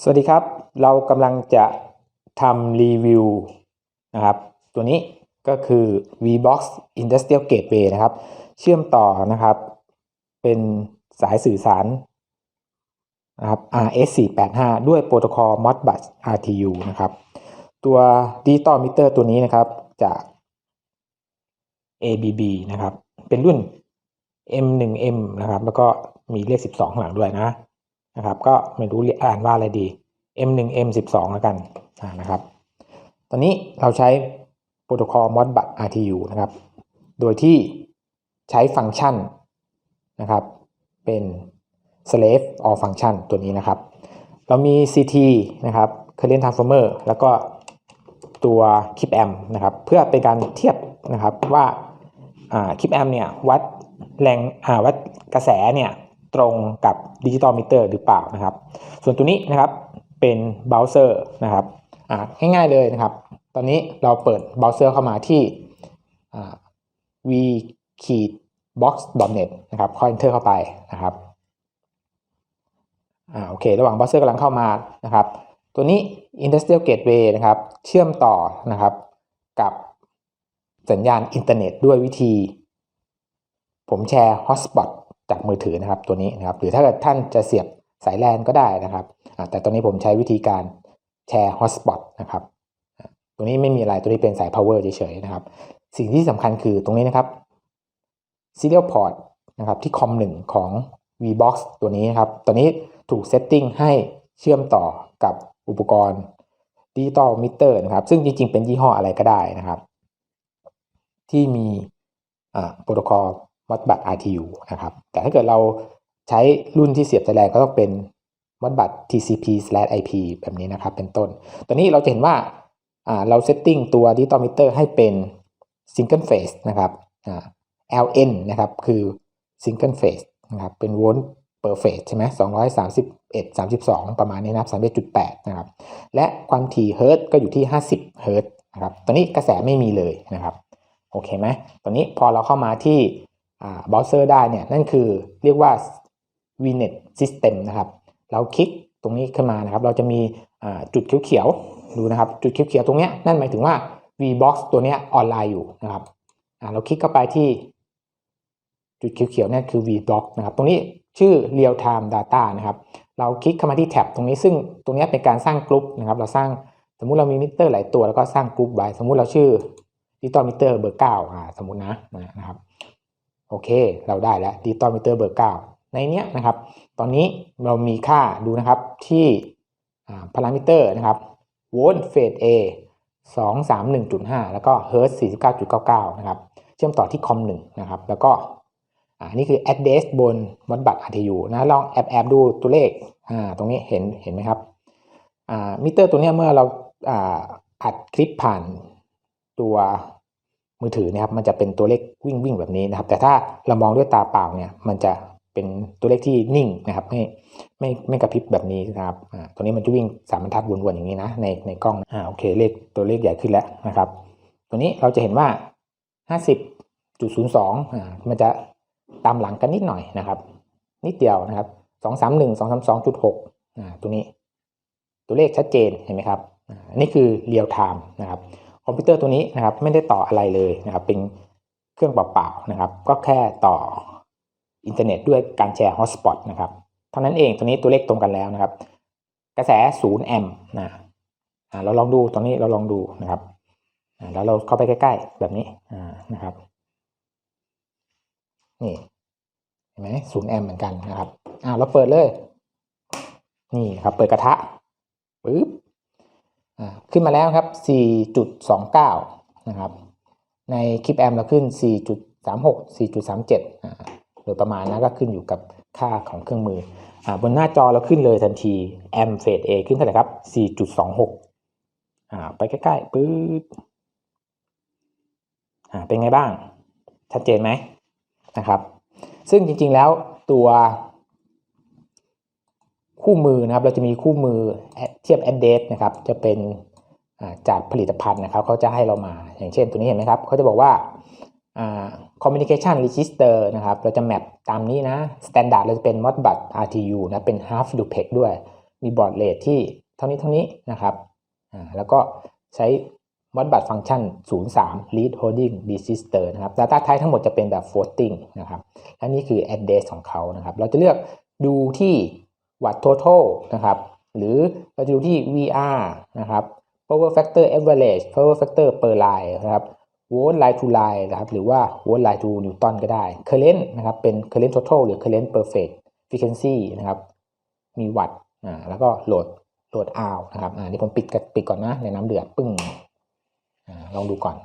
สวัสดีครับ เรากำลังจะทำรีวิวนะครับ ตัวนี้ก็คือ VBox Industrial Gateway นะครับ เชื่อมต่อนะครับ เป็นสายสื่อสารนะครับ RS485 ด้วยโปรโตคอล Modbus RTU นะครับ ตัว Digital Meter ตัวนี้นะครับจาก ABB นะครับ เป็นรุ่น M1M นะครับ แล้วก็มีเลข 12 ข้างหลังด้วยนะ นะครับ ก็ไม่รู้อ่านว่าอะไรดี M1 M12 แล้วกันนะครับ ตอนนี้เราใช้โปรโตคอล Modbus RTU นะครับ โดยที่ใช้ฟังก์ชันนะครับเป็น slave or function ตัวนี้นะครับ เรามี CT นะครับ current transformer แล้วก็ตัว keep amp นะครับเพื่อเป็นการเทียบนะครับว่าอ่า keep amp เนี่ยวัดแรงอ่าวัดกระแสเนี่ย ตรงกับดิจิตอลมิเตอร์หรือเปล่านะครับ ส่วนตัวนี้นะครับเป็นเบราว์เซอร์นะครับง่ายๆเลยนะครับ ตอนนี้เราเปิดเบราว์เซอร์เข้ามาที่ v k e y box net นะครับค่อย enter เข้าไปนะครับอ่าโอเค ระหว่างเบราว์เซอร์กำลังเข้ามานะครับ ตัวนี้ Industrial Gateway นะครับ เชื่อมต่อนะครับกับสัญญาณอินเทอร์เน็ตด้วยวิธี ผมแชร์ Hotspot จากมือถือนะครับตัวนี้นะครับ หรือถ้าเกิดท่านจะเสียบสายแลนก็ได้นะครับ แต่ตอนนี้ผมใช้วิธีการแชร์ Hotspot นะครับตัวนี้ไม่มีอะไรตัวนี้เป็นสาย power เฉยๆนะครับ สิ่งที่สำคัญคือตรงนี้นะครับ serial port นะครับที่คอม1ของ VBox ตัวนี้นะครับตัวนี้ถูกเซตติ้งให้เชื่อมต่อกับอุปกรณ์ดิจิตอลมิเตอร์นะครับ ซึ่งจริงๆ เป็นยี่ห้ออะไรก็ได้นะครับ ที่มีโปรโตคอล Modbus RTU นะครับแต่ถ้าเกิดเราใช้รุ่นที่เสียบสายแลนก็ต้องเป็น Modbus TCP/IP แบบนี้นะครับเป็นต้นตอนนี้เราจะเห็นว่าเราเซตติ้งตัวดิจิตอลมิเตอร์ให้เป็น Single Phase นะครับ LN นะครับคือ Single Phase นะครับเป็นโวลต์ per phase ใช่ไหม231 32ประมาณนี้นะครับ31.8นะครับ และความถี่เฮิร์ตก็อยู่ที่50เฮิร์ตนะครับ ตอนนี้กระแสไม่มีเลยนะครับ โอเคไหมตอนนี้พอเราเข้ามาที่ เบราว์เซอร์ได้เนี่ยนั่นคือเรียกว่า VNet System นะครับ เราคลิกตรงนี้ขึ้นมานะครับ เราจะมีจุดเขียวๆดูนะครับ จุดเขียวๆตรงนี้นั่นหมายถึงว่า VBox ตัวนี้ออนไลน์อยู่นะครับเราคลิกเข้าไปที่จุดเขียวๆนั่นคือ VBox นะครับ ตรงนี้ชื่อ Real Time Data นะครับ เราคลิกเข้ามาที่แท็บตรงนี้ซึ่งตรงนี้เป็นการสร้างกลุ่มนะครับ เราสร้างสมมุติเรามีมิเตอร์หลายตัวแล้วก็สร้างกลุ่มไว้ สมมุติเราชื่อดิจิตอลมิเตอร์เบอร์เก้าสมมุตินะนะครับ โอเค เราได้แล้วดิจิตอลมิเตอร์เบอร์เก้าในนี้นะครับ ตอนนี้เรามีค่าดูนะครับที่พารามิเตอร์นะครับโวลต์เฟส A 231.5 แล้วก็เฮิร์ต49.99 นะครับ เชื่อมต่อที่คอม1นะครับ แล้วก็อันนี้คือ address บนมอดบัตร RTU นะลองแอบแอบดูตัวเลขอ่าตรงนี้เห็นเห็นไหมครับอ่ามิเตอร์ตัวนี้เมื่อเราอ่าอัดคลิปผ่านตัว มือถือนะครับมันจะเป็นตัวเลขวิ่งวิ่งแบบนี้นะครับ แต่ถ้าเรามองด้วยตาเปล่าเนี่ยมันจะเป็นตัวเลขที่นิ่งนะครับไม่ไม่ไม่กระพริบแบบนี้นะครับอ่าตัวนี้มันจะวิ่งสามบรรทัดวนๆอย่างนี้นะในในกล้องอ่าโอเคเลขตัวเลขใหญ่ขึ้นแล้วนะครับ ตัวนี้เราจะเห็นว่า 50.02อ่ามันจะตามหลังกันนิดหน่อยนะครับ นิดเดียวนะครับสองสามหนึ่งสองสามสองจุดหกอ่าตัวนี้ ตัวเลขชัดเจนเห็นไหมครับอ่านี่คือเรียลไทม์นะครับ คอมพิวเตอร์ตัวนี้นะครับไม่ได้ต่ออะไรเลยนะครับเป็นเครื่องเปล่าๆนะครับ ก็แค่ต่ออินเทอร์เน็ตด้วยการแชร์ฮอตสปอตนะครับเท่านั้นเองตัวนี้ตัวเลขตรงกันแล้วนะครับ กระแส0แอมป์นะเราลองดูตอนนี้เราลองดูนะครับแล้วเราเข้าไปใกล้ๆแบบนี้นะครับนี่เห็นไหมศูนย์แอมเหมือนกันนะครับอ่าเราเปิดเลย นี่ครับ เปิดกระทะปึ๊บ ขึ้นมาแล้วครับ 4.29 นะครับ ในคลิปแอมเราขึ้น 4.36 4.37อโดยประมาณนะก็ขึ้นอยู่กับค่าของเครื่องมืออ่าบนหน้าจอเราขึ้นเลยทันทีแอมเฟส A ขึ้นเท่าไหร่ครับ 4.26อ่าไปใกล้ๆปึ๊บอ่าเป็นไงบ้าง ชัดเจนไหมนะครับ ซึ่งจริงๆแล้วตัวคู่มือนะครับ เราจะมีคู่มือ เทียบ address นะครับจะเป็นจากผลิตภัณฑ์นะครับเขาจะให้เรามาอย่างเช่นตัวนี้เห็นไหมครับเขาจะบอกว่า communication register นะครับเราจะแมปตามนี้นะ standard เราจะเป็น modbus RTU นะเป็น half duplex ด้วย มีบอร์ดเรทที่เท่านี้เท่านี้นะครับแล้วก็ใช้วัดบัตรฟังก์ชัน03 lead holding register นะครับ data type ทั้งหมดจะเป็นแบบ floating นะครับและนี่คือ address ของเขานะครับ เราจะเลือกดูที่วัต total นะครับ หรือเราจะดูที่ VR นะครับ power factor average power factor per line นะครับ volt line to line นะครับ หรือว่า volt line to newton ก็ได้ current นะครับ เป็น current total หรือ current perfect frequency นะครับ มีวัตต์อ่าแล้วก็โหลดโหลด out นะครับอ่านี่ผมปิดกปิดก่อนนะในน้ำเดือดปึ้งอ่าลองดูก่อน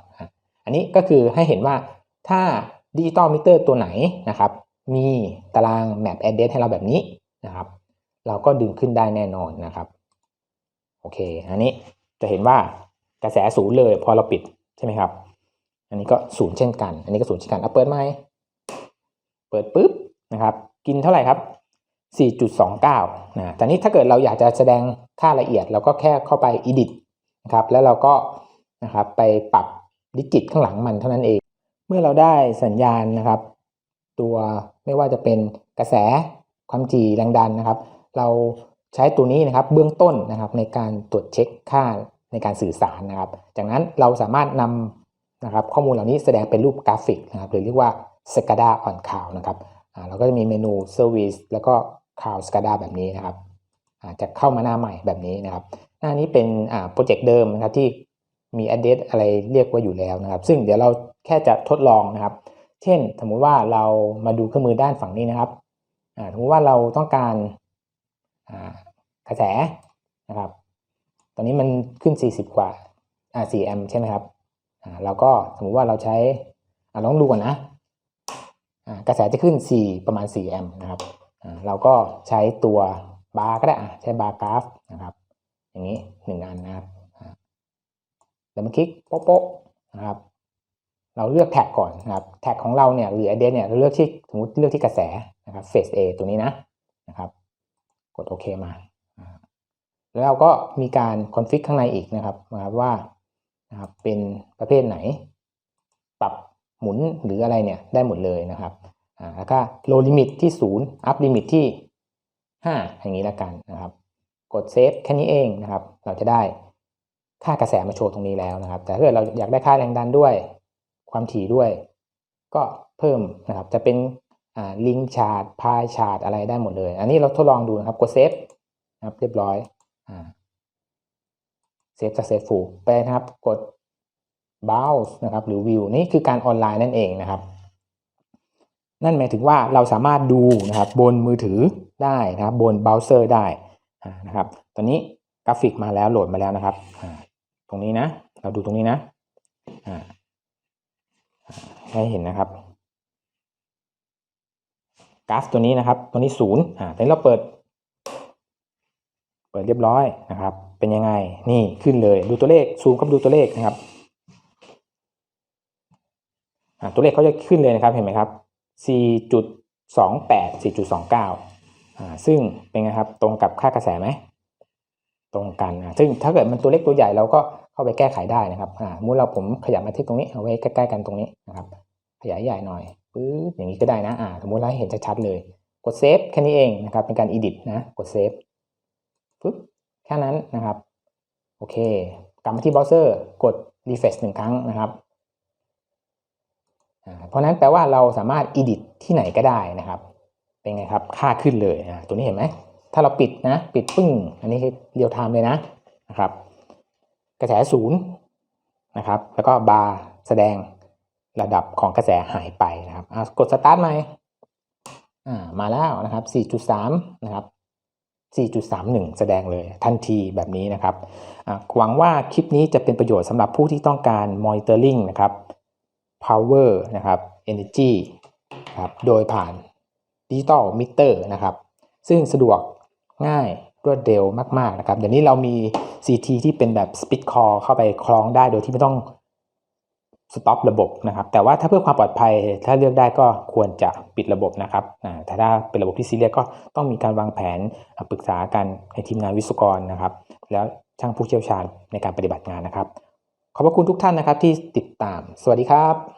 อันนี้ก็คือให้เห็นว่าถ้าดิจิตอลมิเตอร์ตัวไหนนะครับ มีตาราง map address ให้เราแบบนี้นะครับ เราก็ดึงขึ้นได้แน่นอนนะครับ โอเค อันนี้จะเห็นว่ากระแสศูนย์เลยพอเราปิดใช่ไหมครับ อันนี้ก็ศูนย์เช่นกัน อันนี้ก็ศูนย์เช่นกันเอาเปิดไหมเปิดปุ๊บนะครับ กินเท่าไหร่ครับ 4.29 นะแต่นี้ถ้าเกิดเราอยากจะแสดงค่าละเอียด เราก็แค่เข้าไป edit นะครับ แล้วเราก็นะครับไปปรับดิจิตข้างหลังมันเท่านั้นเอง เมื่อเราได้สัญญาณนะครับ ตัวไม่ว่าจะเป็นกระแสความถี่แรงดันนะครับ เราใช้ตัวนี้นะครับเบื้องต้นนะครับในการตรวจเช็คค่าในการสื่อสารนะครับ จากนั้นเราสามารถนำนะครับข้อมูลเหล่านี้แสดงเป็นรูปกราฟิกนะครับหรือเรียกว่า SCADA on Cloud นะครับอ่าเราก็จะมีเมนู Service แล้วก็ Cloud SCADA แบบนี้นะครับอ่าจะเข้ามาหน้าใหม่แบบนี้นะครับ หน้านี้เป็นอ่าโปรเจกต์เดิมนะครับที่มี address อะไรเรียกว่าอยู่แล้วนะครับ ซึ่งเดี๋ยวเราแค่จะทดลองนะครับ เช่น สมมุติว่าเรามาดูเครื่องมือด้านฝั่งนี้นะครับอ่าสมมติว่าเราต้องการ กระแสนะครับ ตอนนี้มันขึ้น 40 กว่าอ่า4แอมป์ใช่ไหมครับอ่าเราก็สมมุติว่าเราใช้อ่าลองดูก่อนนะอ่ากระแสจะขึ้น 4 ประมาณ 4 แอมป์นะครับอ่าเราก็ใช้ตัวบาร์ก็ได้อะใช้บาร์กราฟนะครับ อย่างนี้หนึ่งอันนะครับอ่าแล้วมาคลิกโป๊ะนะครับ เราเลือกแท็กก่อนนะครับ แท็กของเราเนี่ยหรือ address เนี่ยเราเลือกที่สมมติเลือกที่กระแสนะครับ phase A ตัวนี้นะนะครับ กดโอเคมาแล้วเราก็มีการคอนฟิกข้างในอีกนะครับนะครับว่านะครับเป็นประเภทไหน ปรับหมุนหรืออะไรเนี่ยได้หมดเลยนะครับแล้วก็ low limit ที่0 up limit ที่ 5 อย่างนี้แล้วกันนะครับ กดเซฟแค่นี้เองนะครับ เราจะได้ค่ากระแสมาโชว์ตรงนี้แล้วนะครับ แต่ถ้าเกิดเราอยากได้ค่าแรงดันด้วย ความถี่ด้วย ก็เพิ่มนะครับ จะเป็น ลิงชาร์พายชาร์อะไรได้หมดเลย อันนี้เราทดลองดูนะครับกดเซฟนะครับเรียบร้อยเซฟ successful ไปนะครับกด browse นะครับหรือ view นี่คือการออนไลน์นั่นเองนะครับ นั่นหมายถึงว่าเราสามารถดูนะครับบนมือถือได้นะครับบนเบราว์เซอร์ได้นะครับ ตอนนี้กราฟิกมาแล้วโหลดมาแล้วนะครับ ตรงนี้นะ เราดูตรงนี้นะให้เห็นนะครับ กราฟตัวนี้นะครับ ตัวนี้ศูนย์อ่าตอนนี้เราเปิด เปิดเรียบร้อยนะครับ เป็นยังไง นี่ขึ้นเลย ดูตัวเลข ซูมเข้าดูตัวเลขนะครับอ่าตัวเลขเขาจะขึ้นเลยนะครับ เห็นไหมครับ4.28 4.29อ่า ซึ่งเป็นไงครับ ตรงกับค่ากระแสไหม ตรงกันอ่าซึ่งถ้าเกิดมันตัวเล็กตัวใหญ่เราก็เข้าไปแก้ไขได้นะครับอ่ามูลเราผมขยับมาที่ตรงนี้ เอาไว้ใกล้ๆกันตรงนี้นะครับ ขยายใหญ่หน่อย ปื๊ดอย่างนี้ก็ได้นะอ่าสมมติเราเห็นชัดๆเลย กดเซฟแค่นี้เองนะครับเป็นการ edit นะกดเซฟปึ๊บแค่นั้นนะครับโอเคกลับมาที่เบราว์เซอร์กด refresh หนึ่งครั้งนะครับเพราะนั้นแปลว่าเราสามารถ edit ที่ไหนก็ได้นะครับ เป็นไงครับค่าขึ้นเลยนะตัวนี้เห็นไหมถ้าเราปิดนะ ปิดปึ้ง อันนี้เรียลไทม์เลยนะนะครับ กระแสศูนย์นะครับ แล้วก็บาร์แสดง ระดับของกระแสหายไปนะครับกดสตาร์ทใหม่มาแล้วนะครับ 4.3 นะครับ 4.31 แสดงเลยทันทีแบบนี้นะครับหวังว่าคลิปนี้จะเป็นประโยชน์สำหรับผู้ที่ต้องการ monitoring นะครับ power นะครับ energy ครับโดยผ่าน digital meter นะครับ ซึ่งสะดวกง่ายรวดเร็วมาก ๆ นะครับ เดี๋ยวนี้เรามี CT ที่เป็นแบบ speed call เข้าไปคล้องได้โดยที่ไม่ต้อง สต็อประบบนะครับ แต่ว่าถ้าเพื่อความปลอดภัย ถ้าเลือกได้ก็ควรจะปิดระบบนะครับถ้าถ้าเป็นระบบที่ซีเรียสก็ต้องมีการวางแผนปรึกษากันในทีมงานวิศวกรนะครับ แล้วช่างผู้เชี่ยวชาญในการปฏิบัติงานนะครับ ขอบพระคุณทุกท่านนะครับที่ติดตาม สวัสดีครับ